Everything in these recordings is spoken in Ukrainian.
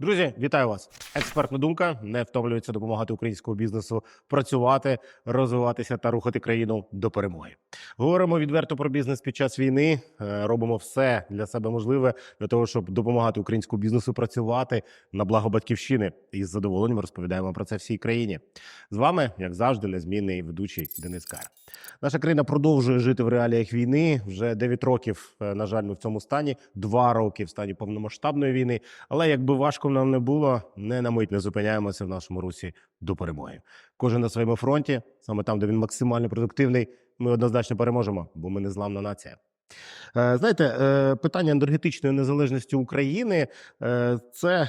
Друзі, вітаю вас! Експертна думка не втомлюється допомагати українському бізнесу працювати, розвиватися та рухати країну до перемоги. Говоримо відверто про бізнес під час війни. е, Робимо все для себе можливе для того, щоб допомагати українському бізнесу працювати на благо батьківщини. І з задоволенням розповідаємо про це всій країні. З вами, як завжди, незмінний ведучий Денис Кар. Наша країна продовжує жити в реаліях війни. Вже 9 років, е, на жаль, ми в цьому стані, 2 роки в стані повномасштабної війни. Але якби важко нам не було, не на мить не зупиняємося в нашому русі до перемоги. Кожен на своєму фронті, саме там, де він максимально продуктивний, ми однозначно переможемо, бо ми незламна нація. Е, Знаєте, е, питання енергетичної незалежності України е, це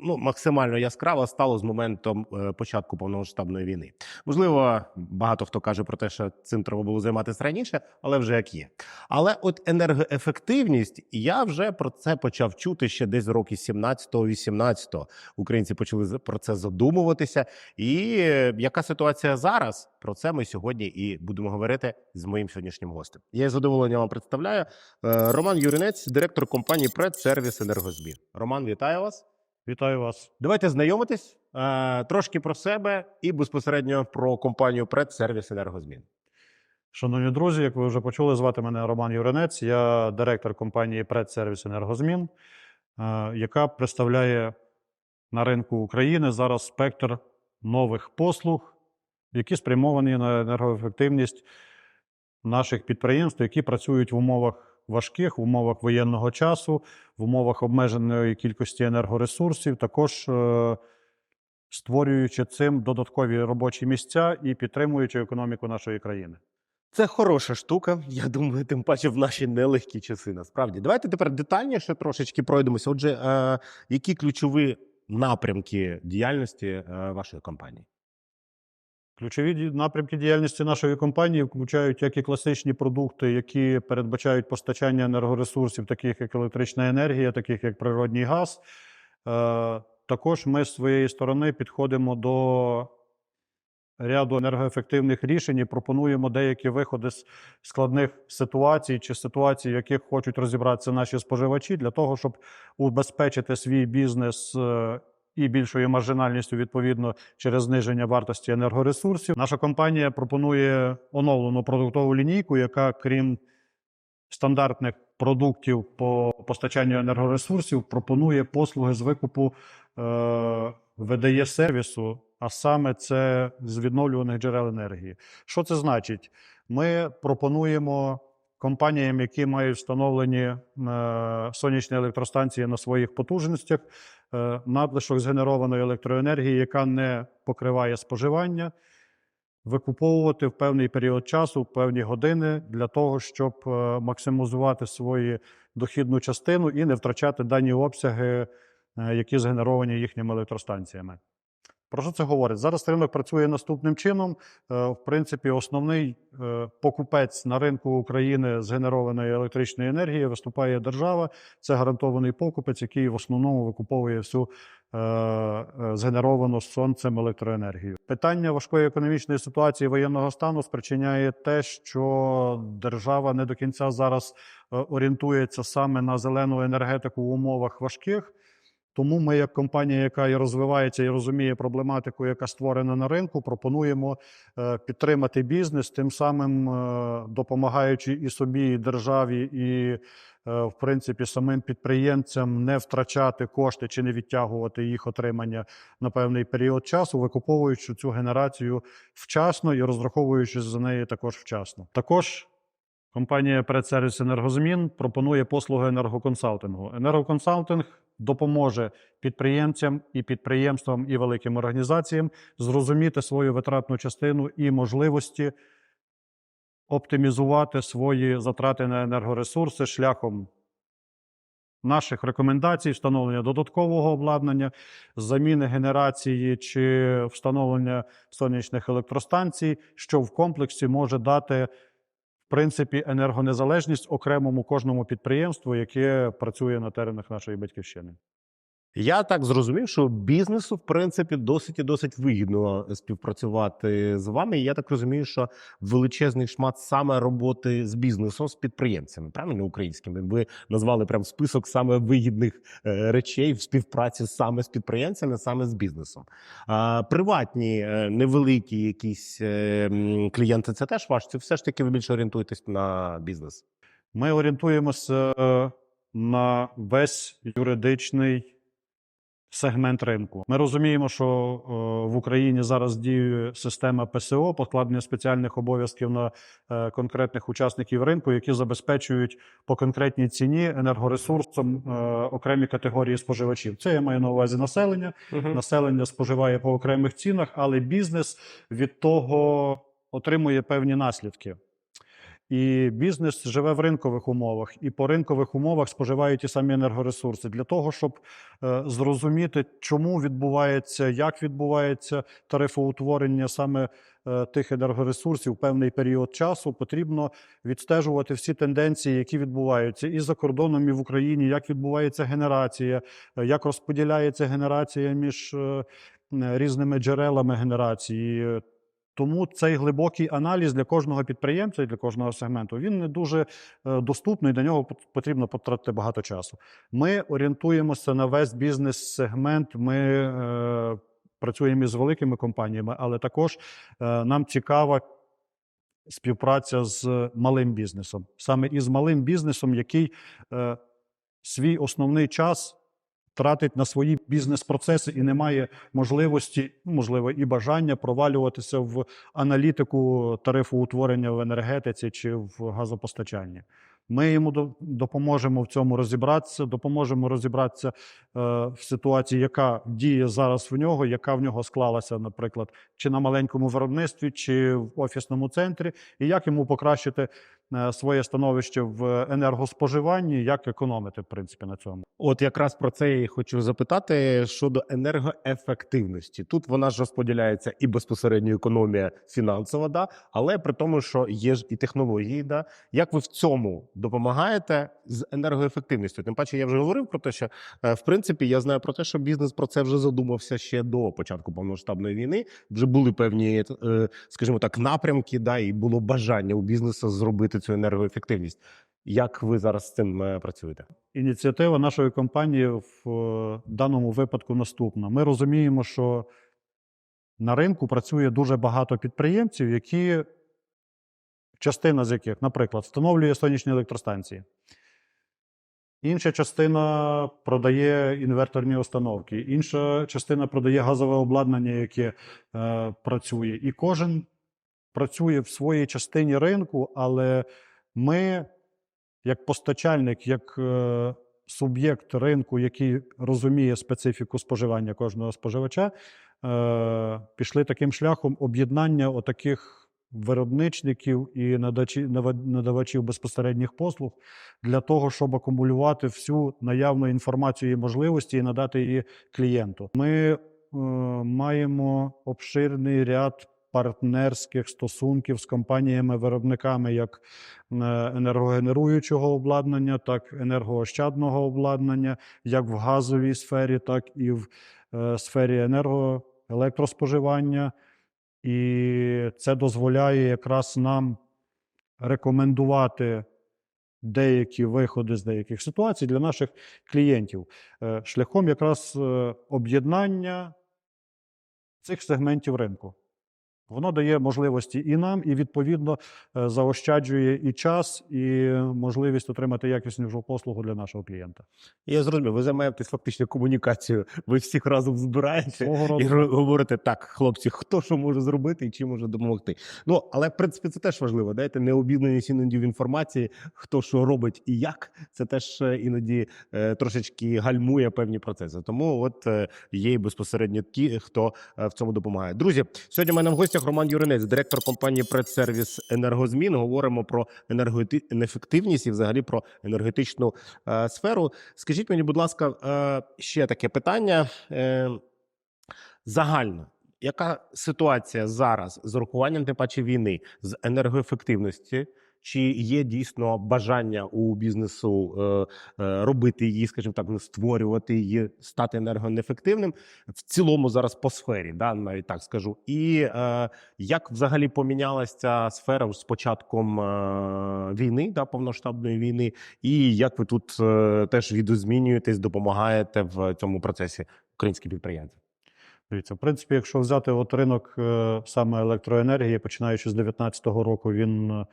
ну, максимально яскраво стало з моментом початку повномасштабної війни. Можливо, багато хто каже про те, що цим треба було займатися раніше, але вже як є. Але от енергоефективність, я вже про це почав чути ще десь роки 17-18. Українці почали про це задумуватися. І яка ситуація зараз? Про це ми сьогодні і будемо говорити з моїм сьогоднішнім гостем. Я з задоволенням вам представляю е, Роман Юринець, директор компанії «Предсервіс Енергозбір». Роман, вітаю вас. Вітаю вас. Давайте знайомитись е, трошки про себе і безпосередньо про компанію «Предсервіс Енергозмін». Шановні друзі, як ви вже почули, звати мене Роман Юринець. Я директор компанії «Предсервіс Енергозмін», е, яка представляє на ринку України зараз спектр нових послуг, які спрямовані на енергоефективність наших підприємств, які працюють в умовах важких, в умовах воєнного часу, в умовах обмеженої кількості енергоресурсів, також е, створюючи цим додаткові робочі місця і підтримуючи економіку нашої країни. Це хороша штука. Я думаю, тим паче в наші нелегкі часи. Насправді, давайте тепер детальніше трошечки пройдемося. Отже, е, які ключові напрямки діяльності е, вашої компанії? Ключові напрямки діяльності нашої компанії включають як і класичні продукти, які передбачають постачання енергоресурсів, таких як електрична енергія, таких як природній газ. Е, Також ми з своєї сторони підходимо до ряду енергоефективних рішень і пропонуємо деякі виходи з складних ситуацій чи ситуацій, в яких хочуть розібратися наші споживачі, для того, щоб убезпечити свій бізнес е, і більшою маржинальністю відповідно через зниження вартості енергоресурсів. Наша компанія пропонує оновлену продуктову лінійку, яка, крім стандартних продуктів по постачанню енергоресурсів, пропонує послуги з викупу е, видає сервісу, а саме це з відновлюваних джерел енергії. Що це значить? Ми пропонуємо компаніям, які мають встановлені е, сонячні електростанції на своїх потужностях, надлишок згенерованої електроенергії, яка не покриває споживання, викуповувати в певний період часу, в певні години для того, щоб е, максимізувати свою дохідну частину і не втрачати дані обсяги, е, які згенеровані їхніми електростанціями. Про що це говорить? Зараз ринок працює наступним чином. Е, В принципі, основний е, покупець на ринку України згенерованої електричної енергії виступає держава. Це гарантований покупець, який в основному викуповує всю е, згенеровану сонцем електроенергію. Питання важкої економічної ситуації воєнного стану спричиняє те, що держава не до кінця зараз орієнтується саме на зелену енергетику в умовах важких. Тому ми, як компанія, яка і розвивається і розуміє проблематику, яка створена на ринку, пропонуємо е, підтримати бізнес, тим самим е, допомагаючи і собі, і державі, і е, в принципі самим підприємцям не втрачати кошти чи не відтягувати їх отримання на певний період часу, викуповуючи цю генерацію вчасно і розраховуючись за неї також вчасно. Також компанія «Предсервіс Енергозмін пропонує послуги енергоконсалтингу. Енергоконсалтинг допоможе підприємцям і підприємствам і великим організаціям зрозуміти свою витратну частину і можливості оптимізувати свої затрати на енергоресурси шляхом наших рекомендацій, встановлення додаткового обладнання, заміни генерації чи встановлення сонячних електростанцій, що в комплексі може дати. В принципі, енергонезалежність окремому кожному підприємству, яке працює на теренах нашої батьківщини. Я так зрозумів, що бізнесу, в принципі, досить і досить вигідно співпрацювати з вами. Я так розумію, що величезний шмат саме роботи з бізнесом, з підприємцями, правильно українськими. Ви назвали прям список саме вигідних е, речей в співпраці саме з підприємцями, саме з бізнесом. Приватні е, невеликі якісь е, клієнти, це теж ваш. Чи все ж таки ви більше орієнтуєтесь на бізнес? Ми орієнтуємося е, на весь юридичний сегмент ринку. Ми розуміємо, що е, в Україні зараз діє система ПСО, покладення спеціальних обов'язків на е, конкретних учасників ринку, які забезпечують по конкретній ціні енергоресурсом е, окремі категорії споживачів. Це я маю на увазі населення. Населення споживає по окремих цінах, але бізнес від того отримує певні наслідки. І бізнес живе в ринкових умовах, і по ринкових умовах споживає ті самі енергоресурси для того, щоб е, зрозуміти, чому відбувається, як відбувається тарифоутворення саме е, тих енергоресурсів в певний період часу, потрібно відстежувати всі тенденції, які відбуваються і за кордоном, і в Україні, як відбувається генерація, е, як розподіляється генерація між різними джерелами генерації. Тому цей глибокий аналіз для кожного підприємця і для кожного сегменту він не дуже е, доступний. До нього потрібно потратити багато часу. Ми орієнтуємося на весь бізнес-сегмент. Ми е, працюємо із великими компаніями, але також е, нам цікава співпраця з малим бізнесом, саме із малим бізнесом, який е, свій основний час тратить на свої бізнес-процеси і не має можливості, ну, можливо, і бажання провалюватися в аналітику тарифу утворення в енергетиці чи в газопостачанні. Ми йому допоможемо в цьому розібратися, допоможемо розібратися е, в ситуації, яка діє зараз в нього, яка в нього склалася, наприклад, чи на маленькому виробництві, чи в офісному центрі, і як йому покращити своє становище в енергоспоживанні, як економити, в принципі, на цьому. От якраз про це я і хочу запитати щодо енергоефективності. Тут вона ж розподіляється і безпосередньо економія фінансова, да, але при тому, що є ж і технології. Да. Як ви в цьому допомагаєте з енергоефективністю? Тим паче, я вже говорив про те, що е, в принципі я знаю про те, що бізнес про це вже задумався ще до початку повномасштабної війни. Вже були певні, е, скажімо так, напрямки, да, і було бажання у бізнесу зробити цю енергоефективність. Як ви зараз з цим е, працюєте? Ініціатива нашої компанії в е, даному випадку наступна. Ми розуміємо, що на ринку працює дуже багато підприємців, які частина з яких, наприклад, встановлює сонячні електростанції. Інша частина продає інверторні установки, інша частина продає газове обладнання, яке е, працює. І кожен працює в своїй частині ринку, але ми, як постачальник, як е, суб'єкт ринку, який розуміє специфіку споживання кожного споживача, е, пішли таким шляхом об'єднання отаких виробничників і надавачів безпосередніх послуг для того, щоб акумулювати всю наявну інформацію і можливості і надати її клієнту. Ми е, маємо обширний ряд партнерських стосунків з компаніями-виробниками як е, енергогенеруючого обладнання, так і енергоощадного обладнання, як в газовій сфері, так і в е, сфері енерго електроспоживання. І це дозволяє якраз нам рекомендувати деякі виходи з деяких ситуацій для наших клієнтів е, шляхом якраз об'єднання цих сегментів ринку. Воно дає можливості і нам, і відповідно е, заощаджує і час, і можливість отримати якісну послугу для нашого клієнта. Я зрозумів, ви займаєтесь фактично комунікацією. Ви всіх разом збираєте і говорите так, хлопці, хто що може зробити і чим може допомогти. Ну але в принципі це теж важливо. Дайте необізнаність іноді в інформації, хто що робить і як. Це теж е, іноді е, трошечки гальмує певні процеси. Тому от є і безпосередньо ті, хто в цьому допомагає. Друзі, сьогодні в мене в гостях Роман Юринець, директор компанії Предсервіс Енергозмін. Говоримо про енергоефективність і взагалі про енергетичну е, сферу. Скажіть мені, будь ласка, е, ще таке питання е, загально. Яка ситуація зараз з урахуванням тим паче війни з енергоефективності? Чи є дійсно бажання у бізнесу е, е, робити її, скажімо так, ну, створювати її, стати енергонеефективним в цілому зараз по сфері, да, навіть так скажу. І е, як взагалі помінялася ця сфера з початком війни, да, повноштабної війни, і як ви тут теж відозмінюєтесь, допомагаєте в цьому процесі українським підприємцям? Дивіться, в принципі, якщо взяти от ринок саме електроенергії, починаючи з 2019 року, він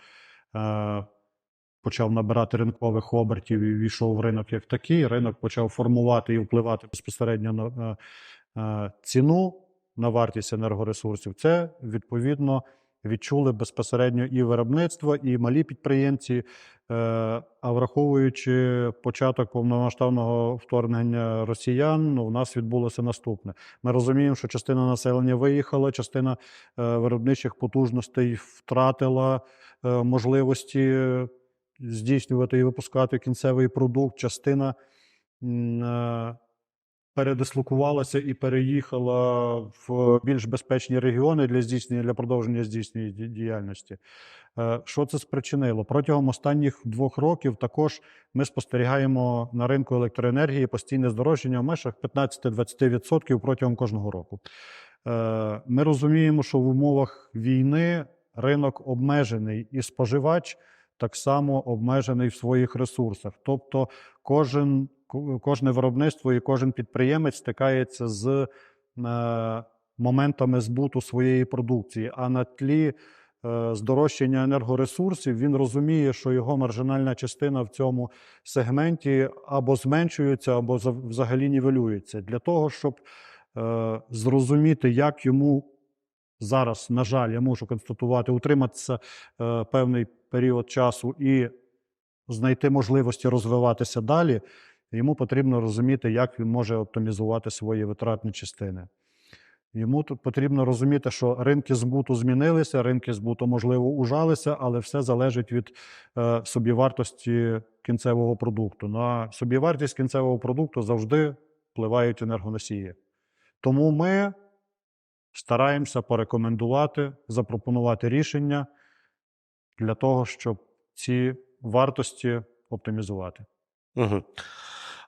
почав набирати ринкових обертів і війшов в ринок як такий. Ринок почав формувати і впливати безпосередньо на е, е, ціну, на вартість енергоресурсів. Це відповідно відчули безпосередньо і виробництво, і малі підприємці. Е, А враховуючи початок повномасштабного вторгнення росіян, ну, в нас відбулося наступне. Ми розуміємо, що частина населення виїхала, частина е, виробничих потужностей втратила е, можливості здійснювати і випускати кінцевий продукт. Частина передислокувалася і переїхала в більш безпечні регіони для здійснення для продовження здійснення діяльності. Е, Що це спричинило? Протягом останніх двох років також ми спостерігаємо на ринку електроенергії постійне здорожчання в межах 15-20% протягом кожного року. Е, Ми розуміємо, що в умовах війни ринок обмежений і споживач так само обмежений в своїх ресурсах. Тобто, кожен, ко- кожне виробництво і кожен підприємець стикається з е, моментами збуту своєї продукції. А на тлі е, здорожчання енергоресурсів він розуміє, що його маржинальна частина в цьому сегменті або зменшується, або взагалі нівелюється. Для того, щоб е, зрозуміти, як йому зараз, на жаль, я можу констатувати, утриматися певний період часу і знайти можливості розвиватися далі, йому потрібно розуміти, як він може оптимізувати свої витратні частини. Йому тут потрібно розуміти, що ринки збуту змінилися, ринки збуту, можливо, ужалися, але все залежить від е, собівартості кінцевого продукту. На собівартість кінцевого продукту завжди впливають енергоносії. Тому ми стараємося порекомендувати, запропонувати рішення для того, щоб ці вартості оптимізувати. Угу.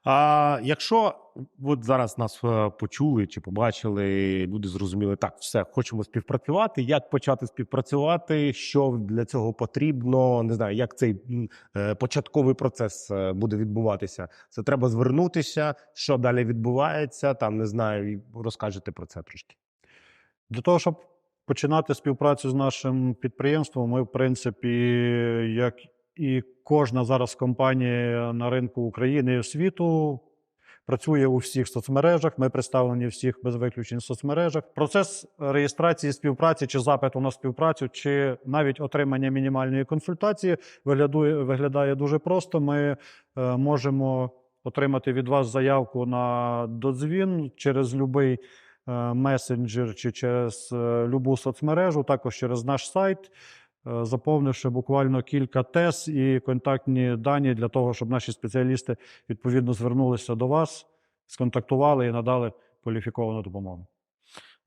А якщо от зараз нас е, почули чи побачили, люди зрозуміли, так, все, хочемо співпрацювати. Як почати співпрацювати? Що для цього потрібно? Не знаю, як цей е, початковий процес е, буде відбуватися. Це треба звернутися. Що далі відбувається? Там не знаю, розкажете про це трошки. Для того, щоб починати співпрацю з нашим підприємством, ми, в принципі, як і кожна зараз компанія на ринку України і світу, працює у всіх соцмережах. Ми представлені всіх без виключень соцмережах. Процес реєстрації співпраці чи запиту на співпрацю, чи навіть отримання мінімальної консультації виглядує, виглядає дуже просто. Ми е, можемо отримати від вас заявку на додзвін через будь-який е, месенджер чи через е, любу соцмережу, також через наш сайт, заповнивши буквально кілька тез і контактні дані для того, щоб наші спеціалісти відповідно звернулися до вас, сконтактували і надали кваліфіковану допомогу.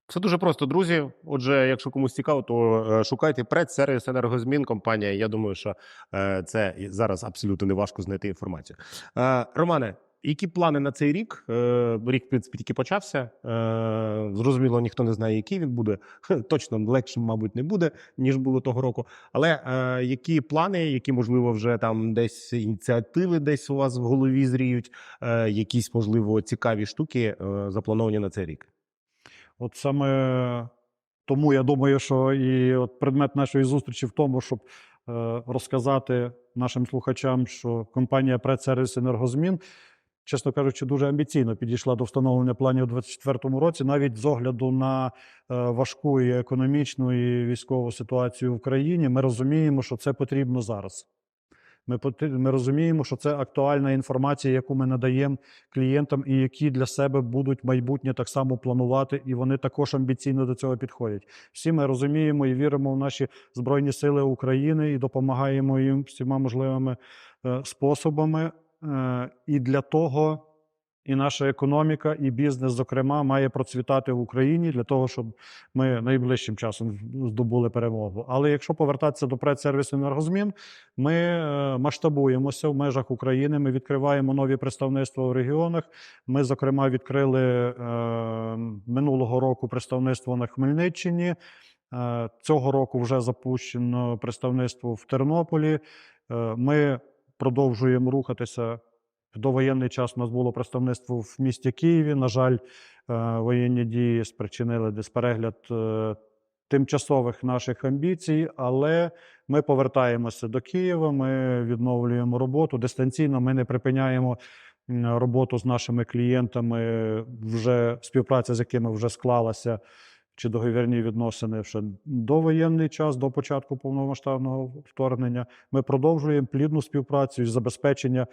Все дуже просто, друзі. Отже, якщо комусь цікаво, то е, шукайте предсервіс енергозмін компанія. Я думаю, що е, це зараз абсолютно не важко знайти інформацію. Е, Романе, які плани на цей рік? Е, Рік, в принципі, тільки почався. Е, Зрозуміло, ніхто не знає, який він буде. Точно легшим, мабуть, не буде, ніж було того року. Але е, які плани, які, можливо, вже там десь ініціативи десь у вас в голові зріють, якісь, можливо, цікаві штуки заплановані на цей рік? От саме тому я думаю, що і от предмет нашої зустрічі в тому, щоб розказати нашим слухачам, що компанія «Предсервіс Енергозмін, чесно кажучи, дуже амбіційно підійшла до встановлення планів у 2024 році, навіть з огляду на е, важку і економічну і військову ситуацію в країні. Ми розуміємо, що це потрібно зараз. Ми, ми розуміємо, що це актуальна інформація, яку ми надаємо клієнтам, і які для себе будуть майбутнє так само планувати, і вони також амбіційно до цього підходять. Всі ми розуміємо і віримо в наші Збройні Сили України і допомагаємо їм всіма можливими е, способами. Е, І для того і наша економіка, і бізнес, зокрема, має процвітати в Україні для того, щоб ми найближчим часом здобули перемогу. Але якщо повертатися до предсервісу енергозмін, ми е, масштабуємося в межах України. Ми відкриваємо нові представництва в регіонах. Ми, зокрема, відкрили е, минулого року представництво на Хмельниччині. Цього року вже запущено представництво в Тернополі. Ми продовжуємо рухатися. В довоєнний час у нас було представництво в місті Києві. На жаль, е, воєнні дії спричинили десь перегляд е, тимчасових наших амбіцій, але ми повертаємося до Києва. Ми відновлюємо роботу. Дистанційно ми не припиняємо роботу з нашими клієнтами, вже співпраця з якими вже склалася чи договірні відносини ще довоєнний час, до початку повномасштабного вторгнення. Ми продовжуємо плідну співпрацю і забезпечення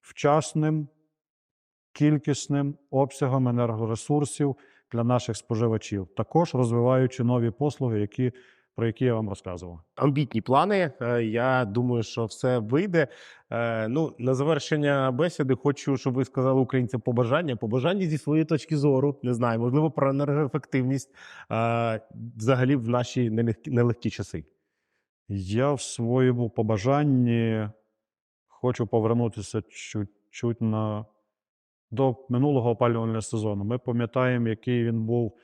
вчасним, кількісним обсягом енергоресурсів для наших споживачів, також розвиваючи нові послуги, які, про які я вам розказував. амбітні плани. Е, Я думаю, що все вийде. Е, Ну, на завершення бесіди хочу, щоб ви сказали українцям побажання. Побажання зі своєї точки зору, не знаю, можливо, про енергоефективність е, взагалі в наші нелегкі, нелегкі часи. Я в своєму побажанні хочу повернутися чуть-чуть на до минулого опалювального сезону. Ми пам'ятаємо, який він був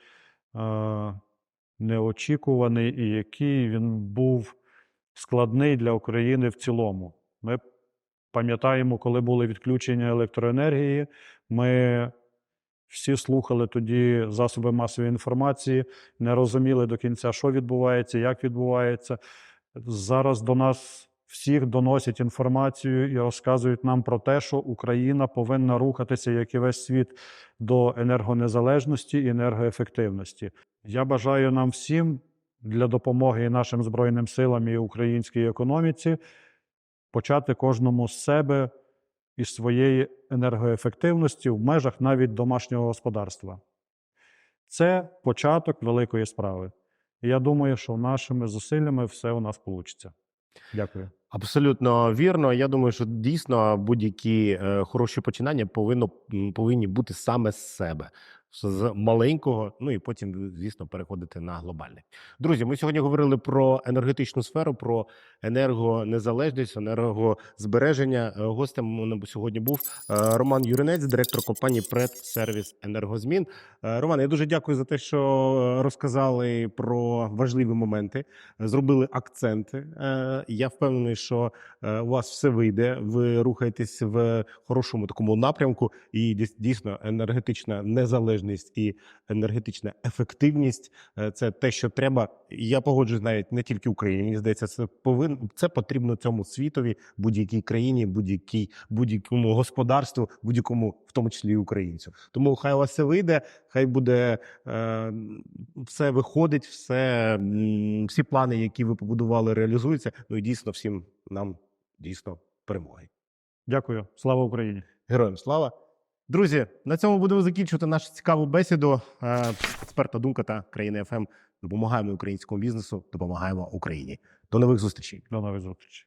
е, неочікуваний і який він був складний для України в цілому. Ми пам'ятаємо, коли були відключення електроенергії. Ми всі слухали тоді засоби масової інформації, не розуміли до кінця, що відбувається, як відбувається. Зараз до нас всіх доносять інформацію і розказують нам про те, що Україна повинна рухатися, як і весь світ, до енергонезалежності і енергоефективності. Я бажаю нам всім для допомоги нашим Збройним силам і українській економіці почати кожному з себе і своєї енергоефективності в межах навіть домашнього господарства. Це початок великої справи. Я думаю, що нашими зусиллями все у нас вийде. Дякую. Абсолютно вірно. Я думаю, що дійсно будь-які е, хороші починання повинно повинні бути саме з себе. З маленького, ну і потім, звісно, переходити на глобальне. Друзі, ми сьогодні говорили про енергетичну сферу, про енергонезалежність, енергозбереження. Е, Гостем у сьогодні був е, Роман Юринець, директор компанії Предсервіс Енергозмін. Е, Роман, я дуже дякую за те, що розказали про важливі моменти, зробили акценти. Я впевнений, що у вас все вийде. Ви рухаєтесь в хорошому такому напрямку, і дійс- дійсно енергетична незалежність і енергетична ефективність е, це те, що треба. Я погоджуюсь навіть не тільки Україні. Мені здається, це повин це потрібно цьому світові, будь-якій країні, будь-якій будь-якому господарству, будь-якому, в тому числі і українцю. Тому хай у вас все вийде, хай буде е, все виходить, все всі плани, які ви побудували, реалізуються. Ну і дійсно всім нам дійсно перемоги. Дякую. Слава Україні! Героям слава. Друзі, на цьому будемо закінчувати нашу цікаву бесіду. Експерта Експертна думка та країни ФМ. Допомагаємо українському бізнесу, допомагаємо Україні. До нових зустрічей. До нових зустрічей.